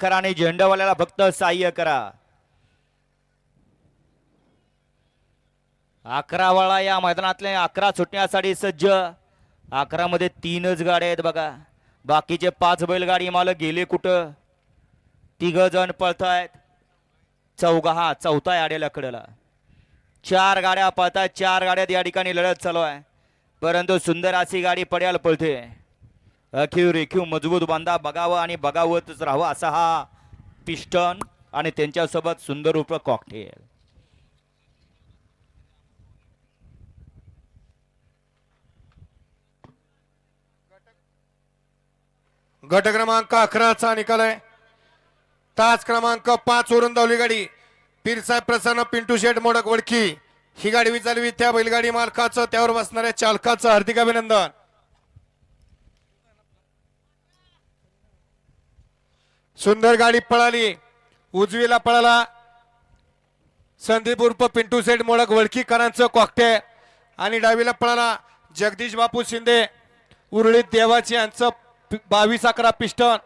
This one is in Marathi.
करा आणि झेंडावाल्याला फक्त सहाय्य करा. अकरा वेळा या मैदानातले अकरा सुटण्यासाठी सज्ज. अकरा मध्ये तीनच गाड्या आहेत बघा. बाकीचे पाच बैलगाडी मालक गेले कुठं? तिघ जण पळतायत. चौघा हा चौथा आहे आड्याला कडेला चार गाड्या पळतात चार गाड्यात या ठिकाणी लढत चालू आहे. परंतु सुंदर अशी गाडी पड्याला पळते. अखीव रेखीव मजबूत बांधा बघावं आणि बघावतच राहावं असा हा पिस्टन आणि त्यांच्यासोबत सुंदर रूप कॉकटेल गट क्रमांक अकराचा निकाल आहे. तास क्रमांक पाच वरून धावली गाडी. पीरसाहेब प्रसन्न पिंटू शेठ मोडक वडकी. ही गाडी विचारवी त्या बैलगाडी मालकाचं त्यावर बसणाऱ्या चालकाचं हार्दिक अभिनंदन. सुंदर गाडी पळाली. उजवीला पळाला. संदीप उर्फ पिंटू सेठ मोडक वळखीकरांचं कॉकटे आणि डावीला पळाला जगदीश बापू शिंदे. उरळीत देवाची यांचं बावीस अकरा पिस्टन.